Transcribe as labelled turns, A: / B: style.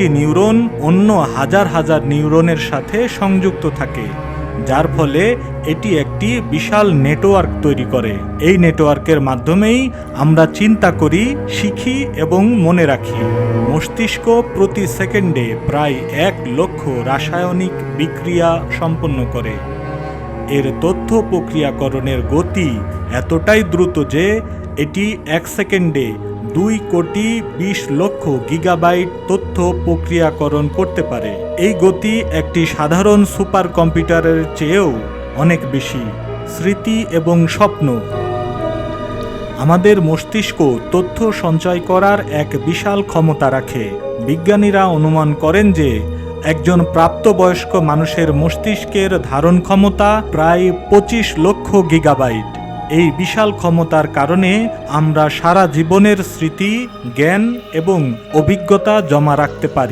A: Neuron অন্য হাজার হাজার নিউরনের সাথে সংযুক্ত থাকে, যার ফলে এটি একটি বিশাল নেটওয়ার্ক তৈরি করে। এই নেটওয়ার্কের মাধ্যমেই আমরা চিন্তা করি, শিখি এবং মনে রাখি। মস্তিষ্ক প্রতি সেকেন্ডে প্রায় এক লক্ষ রাসায়নিক বিক্রিয়া সম্পন্ন করে। এর তথ্য প্রক্রিয়াকরণের গতি এতটাই দ্রুত যে, এটি এক সেকেন্ডে দুই কোটি বিশ লক্ষ গিগাবাইট তথ্য প্রক্রিয়াকরণ করতে পারে। এই গতি একটি সাধারণ সুপার কম্পিউটারের চেয়েও অনেক বেশি। স্মৃতি এবং স্বপ্ন। আমাদের মস্তিষ্ক তথ্য সঞ্চয় করার এক বিশাল ক্ষমতা রাখে। বিজ্ঞানীরা অনুমান করেন যে, একজন প্রাপ্তবয়স্ক মানুষের মস্তিষ্কের ধারণ ক্ষমতা প্রায় পঁচিশ লক্ষ গিগাবাইট। এই বিশাল ক্ষমতার কারণে আমরা সারা জীবনের স্মৃতি জ্ঞান এবং অভিজ্ঞতা জমা রাখতে পারি।